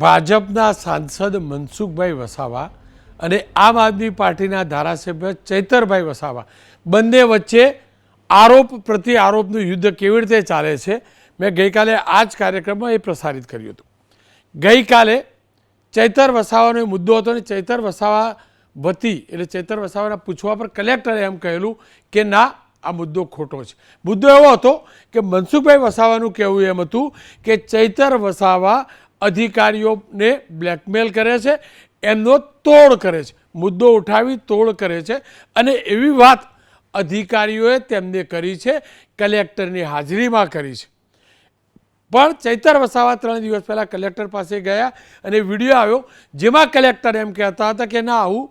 ભાજપના સાંસદ મનસુખભાઈ વસાવા અને આમ આદમી પાર્ટીના ધારાસભ્ય ચૈતરભાઈ વસાવા. બંને વચ્ચે આરોપ પ્રતિ આરોપનું યુદ્ધ કેવી રીતે ચાલે છે? મેં ગઈકાલે આ જ કાર્યક્રમમાં એ પ્રસારિત કર્યું હતું. ગઈકાલે ચૈતર વસાવાનો મુદ્દો હતો અને ચૈતર વસાવા વતી એટલે ચૈતર વસાવાના પૂછવા પર કલેક્ટરે એમ કહેલું કે ના, આ મુદ્દો ખોટો છે. મુદ્દો એવો હતો કે મનસુખભાઈ વસાવાનું કહેવું એમ હતું કે ચૈતર વસાવા અધિકારીઓને બ્લેકમેલ કરે છે, એમનો તોડ કરે છે, મુદ્દો ઉઠાવી તોડ કરે છે. અને એવી વાત અધિકારીઓએ તેમને કરી છે, કલેક્ટરની હાજરીમાં કરી છે. પણ ચૈતર વસાવા ત્રણ દિવસ પહેલાં કલેક્ટર પાસે ગયા અને વીડિયો આવ્યો, જેમાં કલેક્ટર એમ કહેતા હતા કે, ના, આવું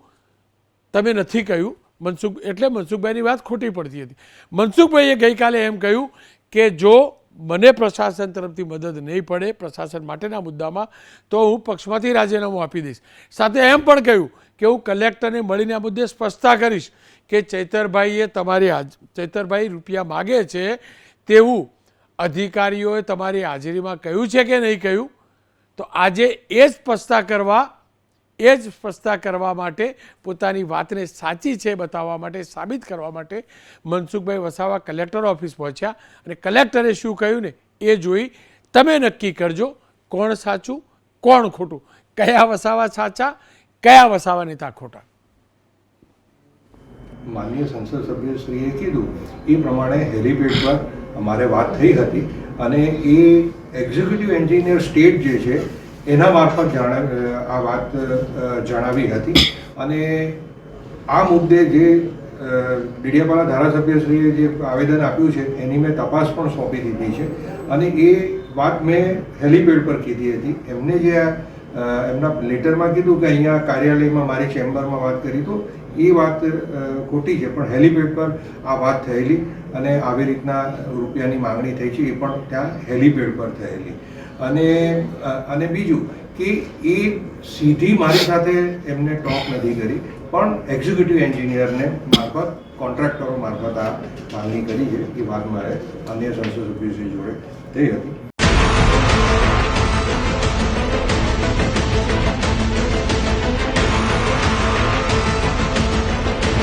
તમે નથી કહ્યું. મનસુખ, એટલે મનસુખભાઈની વાત ખોટી પડતી હતી. મનસુખભાઈએ ગઈકાલે એમ કહ્યું કે, જો મને પ્રશાસન તરફથી મદદ નહીં પડે પ્રશાસન માટેના મુદ્દામાં, તો હું પક્ષમાંથી રાજીનામું આપી દઈશ. સાથે એમ પણ કહ્યું કે હું કલેક્ટરને મળીને આ મુદ્દે સ્પષ્ટતા કરીશ કે ચૈતરભાઈએ તમારી ચૈતરભાઈ રૂપિયા માગે છે તેવું અધિકારીઓએ તમારી હાજરીમાં કહ્યું છે કે નહીં કહ્યું? તો આજે એ સ્પષ્ટતા કરવા એ જ સ્પષ્ટતા કરવા માટે પોતાની વાતને સાચી છે બતાવવા માટે, સાબિત કરવા માટે મનસુખભાઈ વસાવા કલેક્ટર ઓફિસ પહોંચ્યા અને કલેક્ટરે શું કહ્યું ને એ જોઈ તમે નક્કી કરજો કોણ સાચું, કોણ ખોટું, કયા વસાવા સાચા, કયા વસાવા નેતા ખોટા. માનનીય સંસદ સભ્યશ્રીએ કીધું, એ પ્રમાણે હેલિપેડ પર અમારે વાત થઈ હતી અને એ એક્ઝિક્યુટિવ એન્જિનિયર સ્ટેટ જે છે એના મારફત જાણ આ વાત જણાવી હતી. અને આ મુદ્દે જે અ, ડીડીયાપાડા ધારાસભ્યશ્રીએ જે આવેદન આપ્યું છે એની મેં તપાસ પણ સોંપી દીધી છે. અને એ વાત મેં હેલિપેડ પર કીધી હતી. એમને જે એમના લેટરમાં કીધું કે અહીંયા કાર્યાલયમાં મારી ચેમ્બરમાં વાત કરી તો એ વાત ખોટી છે. પણ હેલિપેડ પર આ વાત થયેલી અને આવી રીતના રૂપિયાની માંગણી થઈ છે એ પણ ત્યાં હેલિપેડ પર થયેલી. અને અને બીજું કે એ સીધી મારી સાથે એમને ટોક નથી કરી, પણ એક્ઝિક્યુટિવ એન્જિનિયરને મારફત કોન્ટ્રાક્ટરો મારફત આ માંગણી કરી છે એ વાત મારે અન્ય સંસદ સભ્યશ્રી જોડે થઈ હતી.